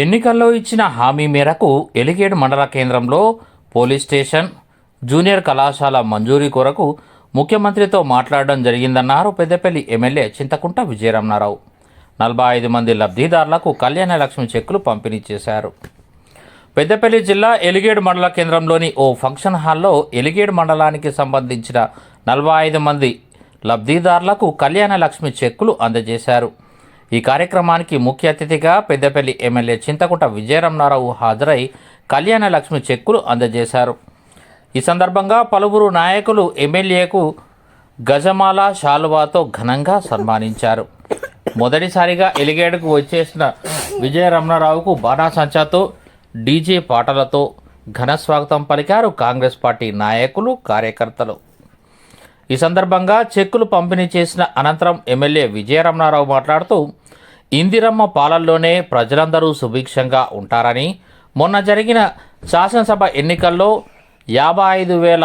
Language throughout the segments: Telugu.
ఎన్నికల్లో ఇచ్చిన హామీ మేరకు ఎలిగేడు మండల కేంద్రంలో పోలీస్ స్టేషన్ జూనియర్ కళాశాల మంజూరీ కొరకు ముఖ్యమంత్రితో మాట్లాడడం జరిగిందన్నారు పెద్దపల్లి ఎమ్మెల్యే చింతకుంట విజయరమణారావు నలభై ఐదు మంది లబ్ధిదారులకు కళ్యాణ లక్ష్మి చెక్కులు పంపిణీ చేశారు. పెద్దపల్లి జిల్లా ఎలిగేడు మండల కేంద్రంలోని ఓ ఫంక్షన్ హాల్లో ఎలిగేడు మండలానికి సంబంధించిన నలభై ఐదు మంది లబ్ధిదారులకు కళ్యాణ లక్ష్మి చెక్కులు అందజేశారు. ఈ కార్యక్రమానికి ముఖ్య అతిథిగా పెద్దపల్లి ఎమ్మెల్యే చింతకుంట విజయరమణారావు హాజరై కళ్యాణ లక్ష్మి చెక్కులు అందజేశారు. ఈ సందర్భంగా పలువురు నాయకులు ఎమ్మెల్యేకు గజమాల శాలువాతో ఘనంగా సన్మానించారు. మొదటిసారిగా ఎలిగేడుకు వచ్చేసిన విజయరమణారావుకు బాణాసంచాతో డీజే పాటలతో ఘన స్వాగతం పలికారు కాంగ్రెస్ పార్టీ నాయకులు కార్యకర్తలు. ఈ సందర్భంగా చెక్కులు పంపిణీ చేసిన అనంతరం ఎమ్మెల్యే విజయరమణారావు మాట్లాడుతూ ఇందిరమ్మ పాలనలోనే ప్రజలందరూ సుభిక్షంగా ఉంటారని మొన్న జరిగిన శాసనసభ ఎన్నికల్లో యాభై ఐదు వేల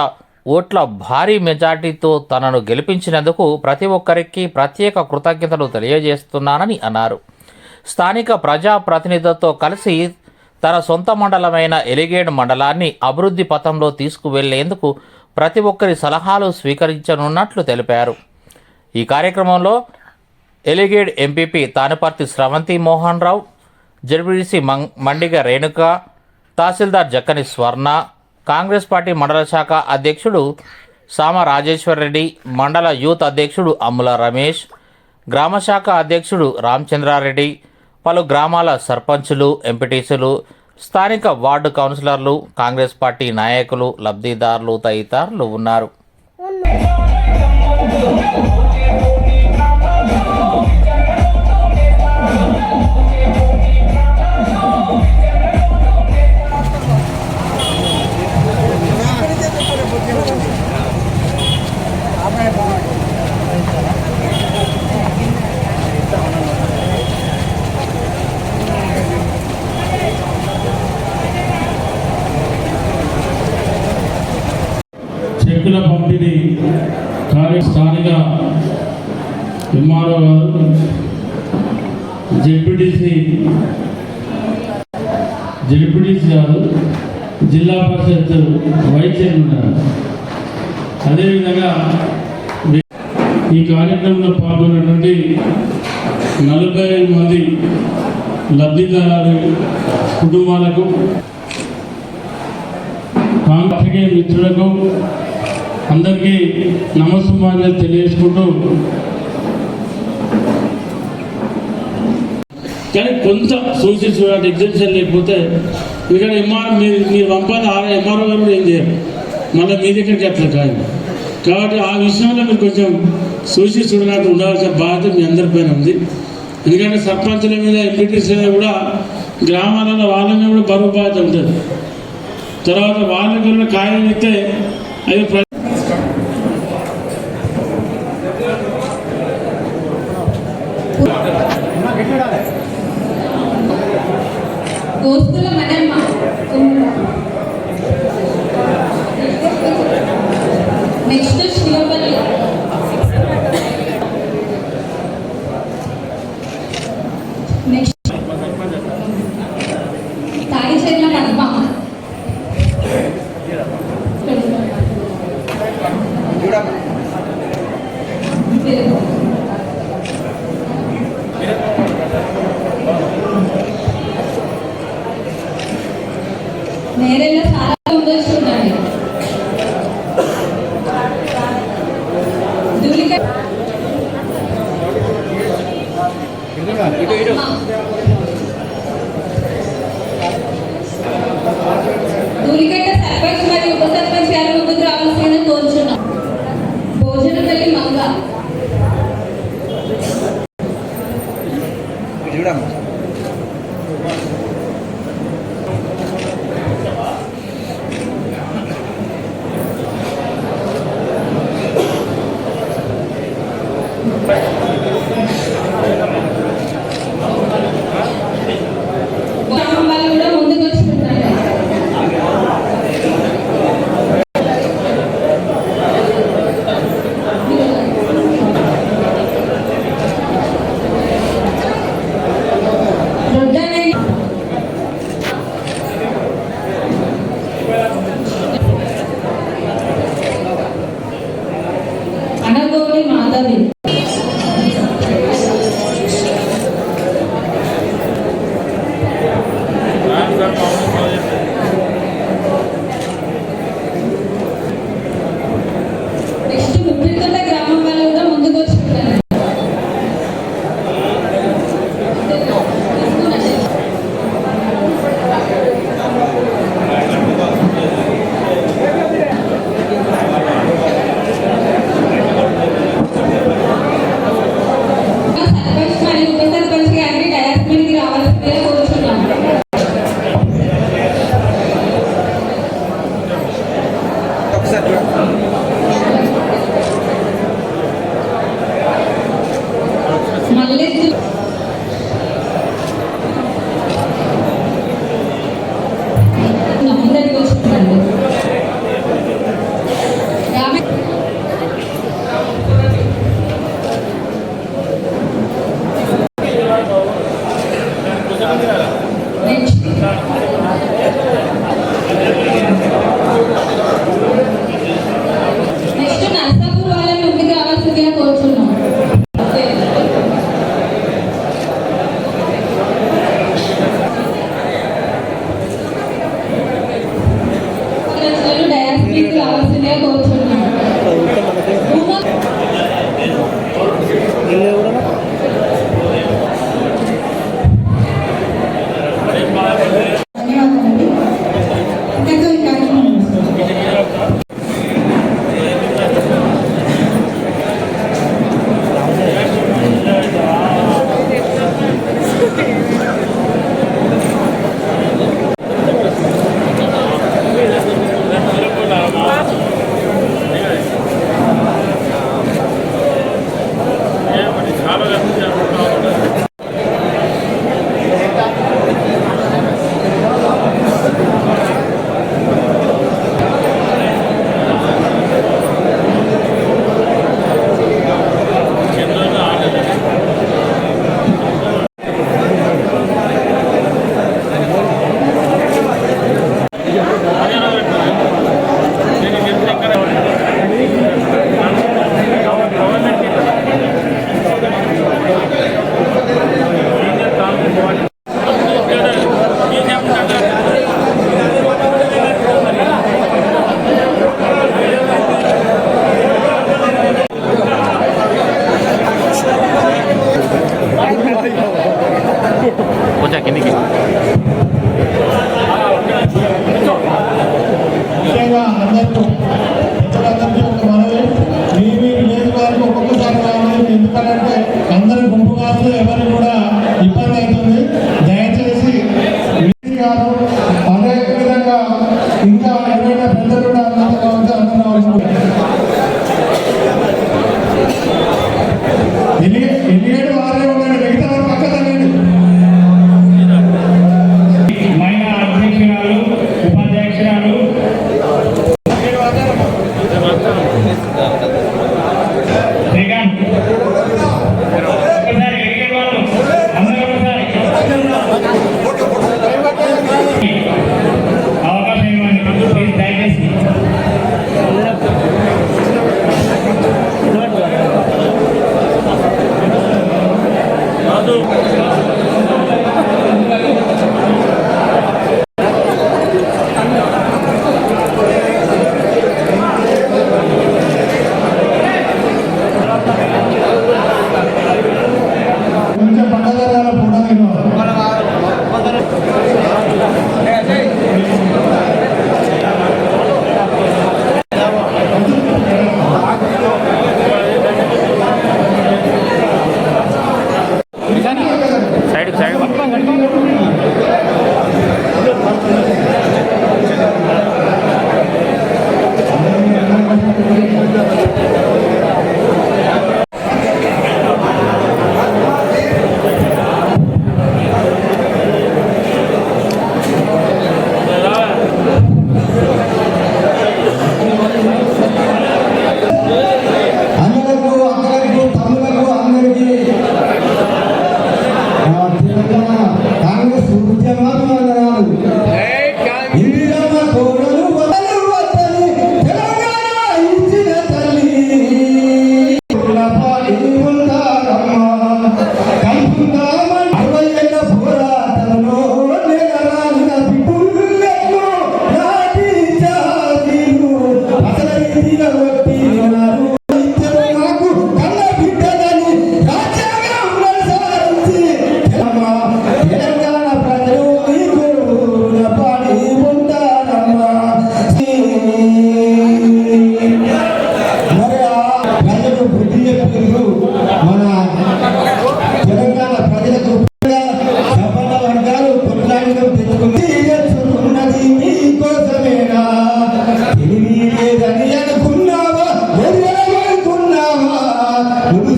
ఓట్ల భారీ మెజార్టీతో తనను గెలిపించినందుకు ప్రతి ఒక్కరికి ప్రత్యేక కృతజ్ఞతలు తెలియజేస్తున్నానని అన్నారు. స్థానిక ప్రజాప్రతినిధులతో కలిసి తన సొంత మండలమైన ఎలిగేడ్ మండలాన్ని అభివృద్ధి పథంలో తీసుకువెళ్ళేందుకు ప్రతి ఒక్కరి సలహాలు స్వీకరించనున్నట్లు తెలిపారు. ఈ కార్యక్రమంలో ఎలిగేడ్ ఎంపీపీ తానిపర్తి స్రవంతి మోహన్ రావు జడ్పీటీసీ మం మండిగ రేణుక తహసీల్దార్ జక్కని స్వర్ణ కాంగ్రెస్ పార్టీ మండల శాఖ అధ్యక్షుడు సామ రాజేశ్వర్ రెడ్డి మండల యూత్ అధ్యక్షుడు అమ్ముల రమేష్ గ్రామ శాఖ అధ్యక్షుడు రామచంద్రారెడ్డి పలు గ్రామాల సర్పంచులు ఎంపీటీసీలు స్థానిక వార్డు కౌన్సిలర్లు కాంగ్రెస్ పార్టీ నాయకులు లబ్ధిదారులు తదితరులు ఉన్నారు. ఎంఆర్ఓ గారు జెడ్పీటీసీ జెడ్పీటీసీ గారు జిల్లా పరిషత్ వైస్ చైర్మన్ గారు. అదేవిధంగా ఈ కార్యక్రమంలో పాల్గొన్నటువంటి నలభై ఐదు మంది లబ్ధిదారుల కుటుంబాలకు కాంగ్రెస్ మిత్రులకు అందరికీ నమస్కారాలు తెలియజేసుకుంటూ కానీ కొంత సోషల్ చూడాలి ఎగ్జిబిషన్ లేకపోతే ఇక్కడ ఎంఆర్ మీరు మీరు పంపాలి ఆ ఎంఆర్ఓ గారు కూడా ఏం చేయరు. మళ్ళీ మీ దగ్గరికి అట్లా కాదు. కాబట్టి ఆ విషయంలో మీరు కొంచెం సోషల్ చూడడానికి ఉండాల్సిన బాధ్యత మీ అందరిపైన ఉంది. ఎందుకంటే సర్పంచుల మీద ఎంపీటీసీ మీద కూడా గ్రామాలలో వాళ్ళ మీద కూడా బరువు బాధ్యత ఉంటుంది. తర్వాత వాళ్ళకి కూడా కాయం ఇస్తే అది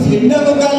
You never got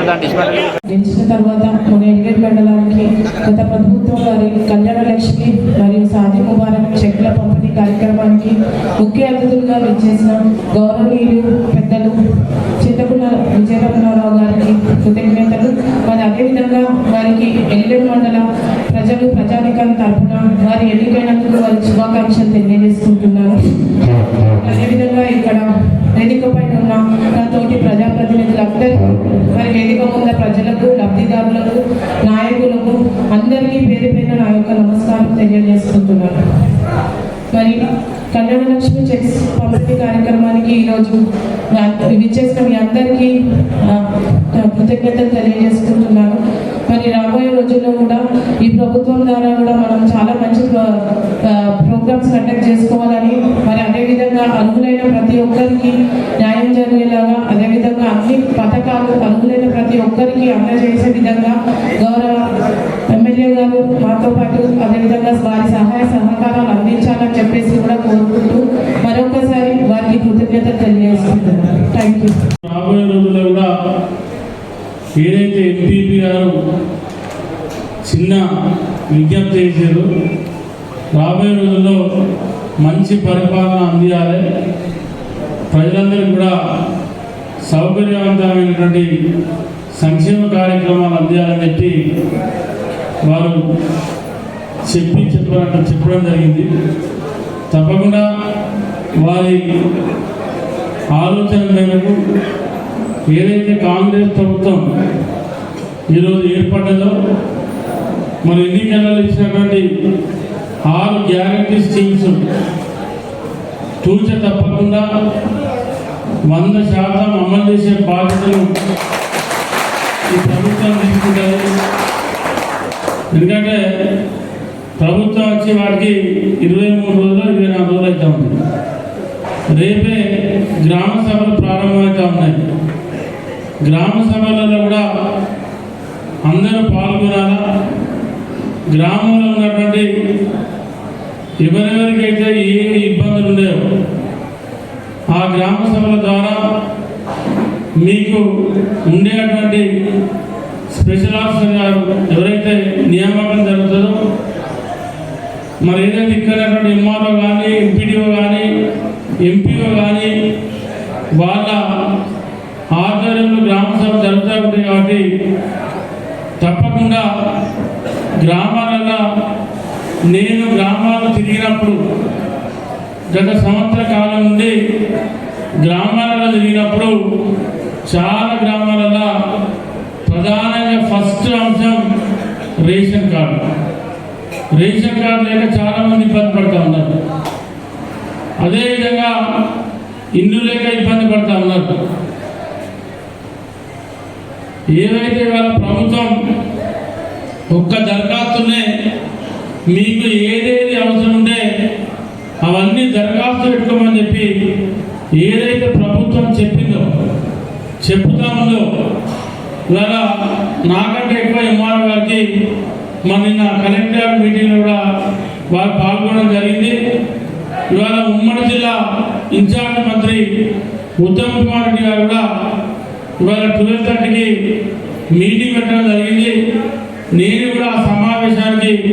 గెలిచిన తర్వాత కొన్ని ఎన్గేట్ మండలానికి గత ప్రభుత్వం వారి కళ్యాణ లక్ష్మి మరియు సాది ముబారక్ చెక్ల పంపిణీ కార్యక్రమానికి ముఖ్య అతిథులుగా విచ్చేసిన గౌరవనీయులు పెద్దలు చింతకుల విజయరమణారావు గారికి కృతజ్ఞతలు. మరి అదేవిధంగా వారికి ఎల్లేడు మండల ప్రజలు ప్రజానికాల తరఫున వారి ఎన్నికైనందుకు వారి శుభాకాంక్షలు తెలియజేసుకుంటున్నారు అదేవిధంగా ఇక్కడ వేదికపై ఉన్న నా తోటి ప్రజాప్రతినిధులందరూ మరి ప్రజలకు లబ్ధిదారులకు నాయకులకు అందరికీ పేరు పేరు నా యొక్క నమస్కారం తెలియజేసుకుంటున్నాను. మరి కళ్యాణ లక్ష్మి చెక్స్ పంపిణీ కార్యక్రమానికి ఈరోజు విచ్చేసిన మీ అందరికీ కృతజ్ఞతలు తెలియజేసుకుంటున్నాను. మరి రాబోయే రోజుల్లో కూడా ఈ ప్రభుత్వం ద్వారా కూడా మనం చాలా మంచి ప్రోగ్రామ్స్ కండక్ట్ చేసుకోవాలని మరి అదేవిధంగా అర్హులైన ప్రతి ఒక్కరికి న్యాయం జరిగేలాగా అదేవిధంగా అన్ని పథకాలు అర్హులైన ప్రతి ఒక్కరికి అందజేసే విధంగా గౌరవ ఎమ్మెల్యే గారు మాతో పాటు అదేవిధంగా వారి సహాయ సహకారాలు అందించాలని చెప్పేసి కూడా కోరుకుంటూ మరొకసారి వారికి కృతజ్ఞతలు తెలియజేస్తున్నాను థ్యాంక్ యూ రాబోయే రోజుల్లో కూడా ఏదైతే ఎంపీపీ గారు చిన్న విజ్ఞప్తి చేశారు. రాబోయే రోజుల్లో మంచి పరిపాలన అందియాలి ప్రజలందరికీ కూడా సౌకర్యవంతమైనటువంటి సంక్షేమ కార్యక్రమాలు అందియాలని చెప్పి వారు చెప్పి చెప్పినట్టు చెప్పడం జరిగింది. తప్పకుండా వారి ఆలోచన మేరకు ఏదైతే కాంగ్రెస్ ప్రభుత్వం ఈరోజు ఏర్పడ్డదో మన ఎన్నికలలో ఇచ్చినటువంటి ఆరు గ్యారంటీ స్కీమ్స్ తూచ తప్పకుండా వంద శాతం అమలు చేసే బాధ్యతలు ఈ ప్రభుత్వం తీసుకుంటుంది. ఎందుకంటే ప్రభుత్వం వచ్చి వాటికి ఇరవై మూడు రోజులు ఇరవై నాలుగు రోజులు అయితే ఉంది. రేపే గ్రామ సభలు ప్రారంభమవుతా ఉన్నాయి. గ్రామ సభలలో కూడా అందరూ పాల్గొనాలా? గ్రామంలో ఉన్నటువంటి ఎవరెవరికైతే ఏ ఇబ్బందులు ఉండేవో ఆ గ్రామ సభల ద్వారా మీకు ఉండేటువంటి స్పెషల్ ఆఫీసర్ గారు ఎవరైతే నియామకం జరుగుతుందో మరి ఏదైతే ఇక్కడ ఎంఆర్ఓ కానీ ఎంపీడీఓ కానీ ఎంపీఓ కానీ వాళ్ళ ఆధ్వర్యంలో గ్రామ సభ జరుగుతూ ఉంటాయి కాబట్టి తప్పకుండా గ్రామాలలో నేను గ్రామాలు తిరిగినప్పుడు గత సంవత్సర కాలం నుండి గ్రామాలలో తిరిగినప్పుడు చాలా గ్రామాలలో ప్రధానంగా ఫస్ట్ అంశం రేషన్ కార్డు. రేషన్ కార్డు లేక చాలామంది ఇబ్బంది పడుతూ ఉన్నారు. అదేవిధంగా ఇల్లు లేక ఇబ్బంది పడుతూ ఉన్నారు. ఏదైతే వాళ్ళ ప్రభుత్వం ఒక్క దరఖాస్తునే మీకు ఏదేది అవసరం ఉంటే అవన్నీ దరఖాస్తు పెట్టుకోమని చెప్పి ఏదైతే ప్రభుత్వం చెప్పిందో చెప్తా ఉందో ఇవాళ నాకంటే ఎక్కువ ఎంఆర్ గారికి మన నిన్న కలెక్టర్ మీటింగ్లో కూడా వారు పాల్గొనడం జరిగింది. ఇవాళ ఉమ్మడి జిల్లా ఇన్ఛార్జ్ మంత్రి ఉత్తమ్ కుమార్ రెడ్డి గారు కూడా ఇవాళ ట్వెల్వ్ థర్టీకి మీటింగ్ పెట్టడం జరిగింది. నేను కూడా ఆ సమావేశానికి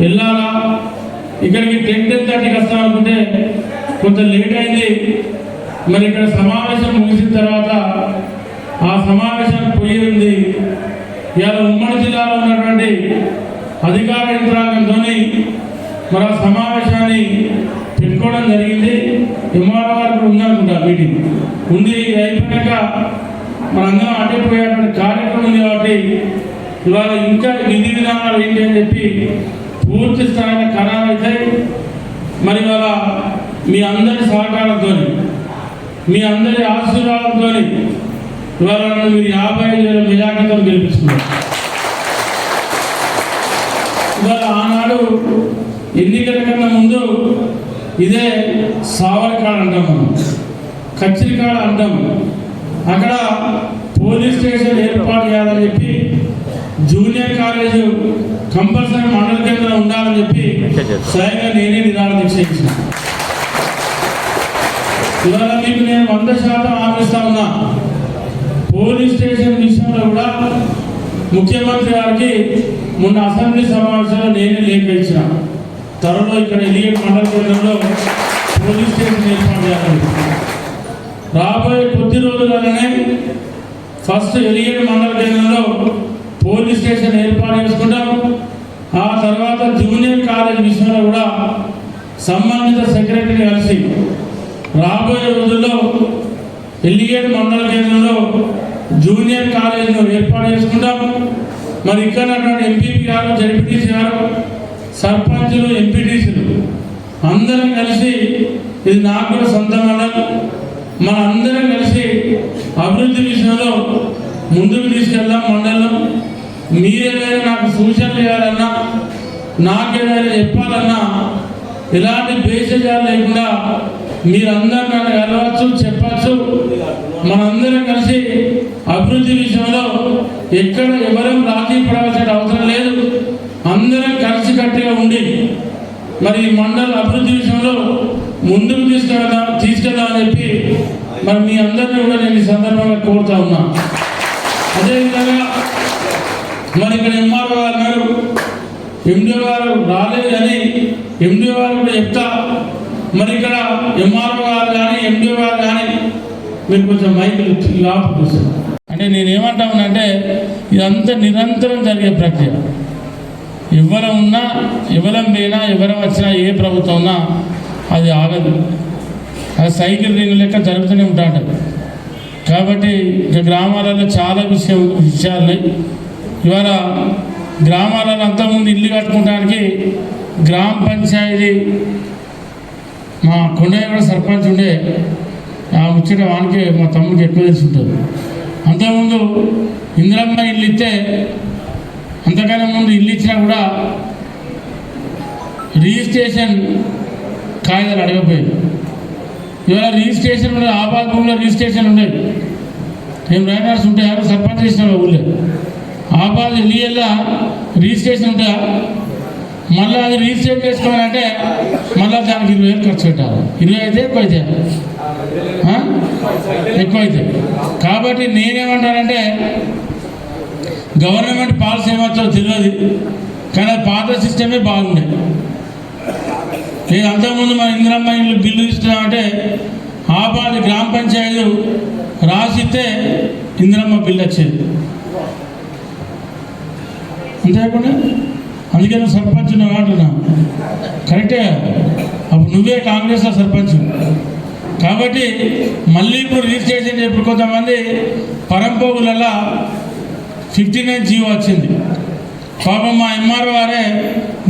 వెళ్ళాలా? ఇక్కడికి టెన్ టెన్ థర్టీకి వస్తాం అనుకుంటే కొంత లేట్ అయింది. మరి ఇక్కడ సమావేశం ముగిసిన తర్వాత ఆ సమావేశానికి పోయి ఉంది. ఇవాళ ఉమ్మడి జిల్లాలో ఉన్నటువంటి అధికార యంత్రాంగంతో మరి ఆ సమావేశాన్ని పెట్టుకోవడం జరిగింది. ఎంఆర్ఓ గారు కూడా ఉందనుకుంటా మీటింగ్. ఉంది అయిపోయాక మనందరం అడ్డిపోయేటువంటి కార్యక్రమం ఉంది కాబట్టి ఇవాళ ఇంకా విధి విధానాలు ఏంటి అని చెప్పి పూర్తి స్థాయిలో ఖరారు అయితే మరి ఇవాళ మీ అందరి సహకారంతో మీ అందరి ఆశీర్వాదంతో ఇవాళ నన్ను మీరు యాభై ఐదు వేల మెజార్టీతో గెలిపిస్తున్నారు ఇవాళ ఆనాడు ఎన్నికల కన్నా ముందు ఇదే సావర్కాడ అంటాం మనం. కచ్చిరికాడ అంటాం. అక్కడ పోలీస్ స్టేషన్ ఏర్పాటు చేయాలని చెప్పి జూనియర్ కాలేజ్ కంపల్సరీ మండల కేంద్రం ఉండాలని చెప్పి స్వయంగా నేనే నిరాళ దీక్ష ఇవాళ మీకు నేను వంద శాతం ఆపిస్తా ఉన్నా. పోలీస్ స్టేషన్ విషయంలో కూడా ముఖ్యమంత్రి గారికి మొన్న అసెంబ్లీ సమావేశంలో నేనే లేఖ ఇచ్చిన. త్వరలో ఇక్కడ ఎలిగేట్ మండల కేంద్రంలో పోలీస్ స్టేషన్ ఏర్పాటు చేయాలి రాబోయే కొద్ది రోజులలోనే ఫస్ట్ ఎలిగేట్ మండల కేంద్రంలో పోలీస్ స్టేషన్ ఏర్పాటు చేసుకుంటాం. ఆ తర్వాత జూనియర్ కాలేజ్ విషయంలో కూడా సంబంధిత సెక్రటరీ కలిసి రాబోయే రోజుల్లో ఎల్లిగేట్ మండల కేంద్రంలో జూనియర్ కాలేజీను ఏర్పాటు చేసుకుంటాం. మరి ఇక్కడ ఎంపీపీ గారు జడ్పీటీసీ గారు సర్పంచులు ఎంపీటీసీలు అందరం కలిసి ఇది నాకు కూడా సొంత మండలం మన అందరం కలిసి అభివృద్ధి విషయంలో ముందుకు తీసుకెళ్దాం మండలం. మీరేదైనా నాకు సూచనలు చేయాలన్నా నాకేదైనా చెప్పాలన్నా ఎలాంటి భేషజాలు లేకుండా మీరందరూ నన్ను కలవచ్చు చెప్పచ్చు. మనందరం కలిసి అభివృద్ధి విషయంలో ఎక్కడ ఎవరం రాజీ పడాల్సిన అవసరం లేదు. అందరం కలిసికట్టుగా ఉండి మరి మండల అభివృద్ధి విషయంలో ముందుకు తీసుకెళ్దాం అని చెప్పి మరి మీ అందరినీ కూడా నేను ఈ సందర్భంగా కోరుతా ఉన్నా. అదేవిధంగా మరి ఇక్కడ ఎంఆర్ఓ గారు అన్నారు ఎండిఓ గారు రాలేదు ఎండిఓ గారు కూడా చెప్తా. మరి ఇక్కడ ఎంఆర్ఓ గారు కానీ ఎండిఓ గారు కానీ మీరు కొంచెం మైకులు ఆపు అంటే నేను ఏమంటా ఉన్నానంటే ఇదంతా నిరంతరం జరిగే ప్రక్రియ. ఎవరం ఉన్నా ఎవరం పోయినా ఎవరం వచ్చినా ఏ ప్రభుత్వం ఉన్నా అది ఆగదు. అది సైకిల్ రింగ్ లెక్క జరుగుతూనే ఉంటాడు కాబట్టి ఇక గ్రామాలలో చాలా విషయం విషయాలు ఉన్నాయి ఇవాళ గ్రామాలలో అంతకుముందు ఇల్లు కట్టుకోవడానికి గ్రామ పంచాయతీ మా కొండయ్య కూడా సర్పంచ్ ఉండే ఆ ముచ్చట వానికి మా తమ్ముడికి ఎక్కువ తెలిసి ఉంటుంది. అంతకుముందు ఇందిరమ్మ ఇల్లు ఇస్తే అంతకన్నా ముందు ఇల్లు ఇచ్చినా కూడా రిజిస్ట్రేషన్ కాగితాలు అడగపోయేది ఇవాళ రిజిస్ట్రేషన్ కూడా ఆబాద్ భూమిలో రిజిస్ట్రేషన్ ఉండేది మేము రైటర్స్ ఉంటాయా సర్పంచ్ ఇచ్చిన ఊళ్ళో? ఆబాద్ ఎల్లియల్లా రిజిస్ట్రేషన్ ఉంటాయా మళ్ళీ అది రిజిస్ట్రేట్ చేసుకోవాలంటే మళ్ళీ దానికి ఇరవై వేలు ఖర్చు పెట్టాలి. ఇరవై అయితే ఎక్కువ అయితే. ఎక్కువ అయితే. కాబట్టి నేనేమంటానంటే గవర్నమెంట్ పాలసీ ఏమవుతుందో తెలియదు. కానీ అది పాత సిస్టమే బాగుండే నేను అంతకుముందు మన ఇందిరమ్మ ఇల్లు బిల్లు ఇస్తున్నామంటే ఆపాది గ్రామ పంచాయతీ రాసిస్తే ఇందిరమ్మ బిల్లు వచ్చేది. అంతేకాకుండా అందుకే నువ్వు సర్పంచ్ నువ్వు అంటున్నా. కరెక్టే అప్పుడు నువ్వే కాంగ్రెస్లో సర్పంచ్. కాబట్టి మళ్ళీ ఇప్పుడు రిజిస్ట్రేషన్ ఇప్పుడు కొంతమంది పరంపోగులలో ఫిఫ్టీ నైన్ జీవో వచ్చింది. పాపం మా ఎంఆర్ఓ వారే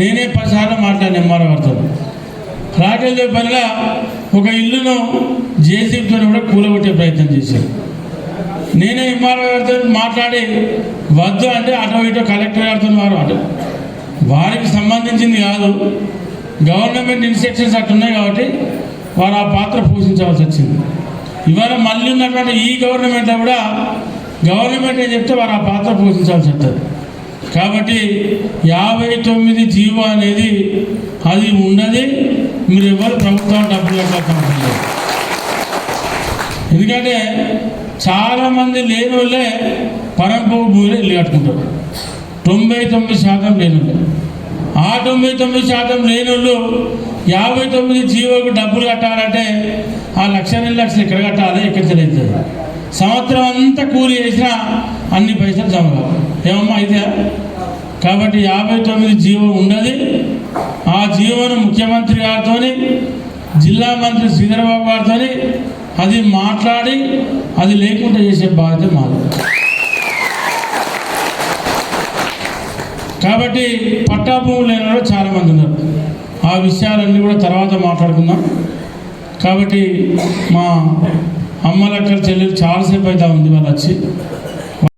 నేనే పదిసార్లు మాట్లాడిన ఎంఆర్ఓ వారితో రాకెళ్ళే పనిగా ఒక ఇల్లును జేసీబీతో కూడా కూలగొట్టే ప్రయత్నం చేశారు. నేనే ఎంఆర్ఓ గారితో మాట్లాడి వద్దు అంటే అటో ఇటో కలెక్టర్ గారితో వారు అటు. వారికి సంబంధించింది కాదు గవర్నమెంట్ ఇన్స్ట్రక్షన్స్ అట్టున్నాయి కాబట్టి వారు ఆ పాత్ర పోషించవలసి వచ్చింది. ఇవాళ మళ్ళీ ఉన్నటువంటి ఈ గవర్నమెంట్లో కూడా గవర్నమెంట్ ఏం చెప్తే వారు ఆ పాత్ర పోషించాల్సి ఉంటుంది కాబట్టి యాభై తొమ్మిది జీవో అనేది అది ఉన్నది. మీరు ఎవరు ప్రభుత్వం డబ్బులు కట్టాల్సిన ఎందుకంటే చాలామంది లేని వాళ్ళే పరంపవు భూమిలో ఇల్లు కట్టుకుంటారు. తొంభై తొమ్మిది శాతం లేని ఆ తొంభై తొమ్మిది శాతం లేని వాళ్ళు యాభై తొమ్మిది జీవోకి డబ్బులు కట్టాలంటే ఆ లక్ష రెండు లక్షలు ఎక్కడ కట్టాలి? ఎక్కడ తెలియదు సంవత్సరం అంతా కూలి చేసినా అన్ని పైసలు జమ కావు. ఏమమ్మా అయితే కాబట్టి యాభై తొమ్మిది జీవో ఉన్నది ఆ జీవోను ముఖ్యమంత్రి గారితో జిల్లా మంత్రి శ్రీధరబాబు గారితో అది మాట్లాడి అది లేకుండా చేసే బాధ్యత మాది. కాబట్టి పట్టా భూములు లేని వాళ్ళు చాలామంది ఉన్నారు. ఆ విషయాలన్నీ కూడా తర్వాత మాట్లాడుకుందాం. కాబట్టి మా అమ్మలక్కల చెల్లెలు చాలాసేపు అయితే ఉంది వాళ్ళు వచ్చి.